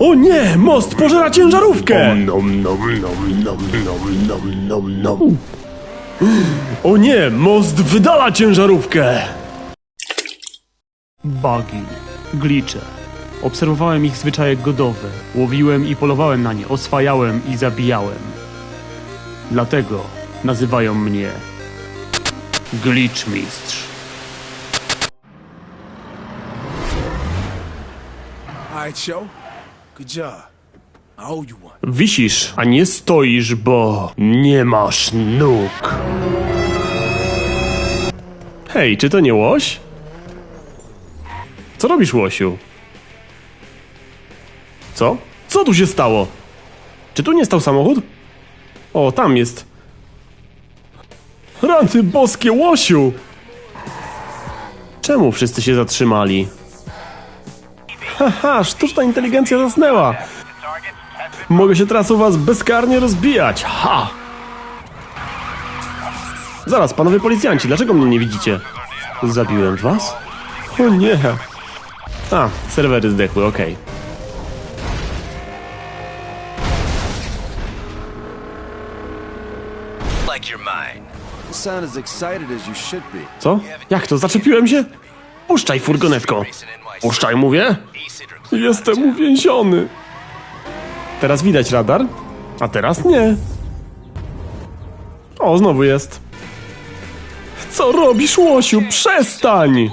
O nie! Most pożera ciężarówkę! Nom, nom, nom, nom, nom, nom, nom, nom. O nie! Most wydala ciężarówkę! Bugi, glicze. Obserwowałem ich zwyczaje godowe, łowiłem i polowałem na nie, oswajałem i zabijałem. Dlatego nazywają mnie Glitchmistrz. All right, show. Wisisz, a nie stoisz, bo nie masz nóg. Hej, czy to nie łoś? Co robisz, łosiu? Co? Co tu się stało? Czy tu nie stał samochód? O, tam jest. Rany boskie, łosiu! Czemu wszyscy się zatrzymali? Haha, sztuczna inteligencja zasnęła. Mogę się teraz u was bezkarnie rozbijać. Ha! Zaraz, panowie policjanci, dlaczego mnie nie widzicie? Zabiłem was? O nie. A, serwery zdechły, okej. be. Co? Jak to? Zaczepiłem się? Puszczaj, furgonetko. Puszczaj, mówię. Jestem uwięziony. Teraz widać radar, a teraz nie. O, znowu jest. Co robisz, łosiu? Przestań!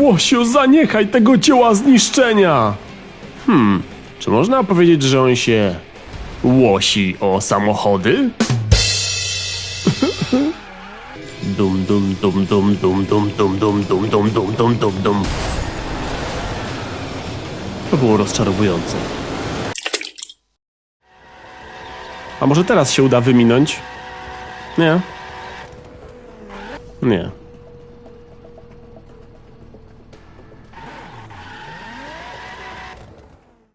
Łosiu, zaniechaj tego dzieła zniszczenia! Hmm, czy można powiedzieć, że on się łosi o samochody? Dum dum dum dum dum dum dum dum dum dum dum dum dum dum To było rozczarowujące. A może teraz się uda wyminąć? Nie. Nie.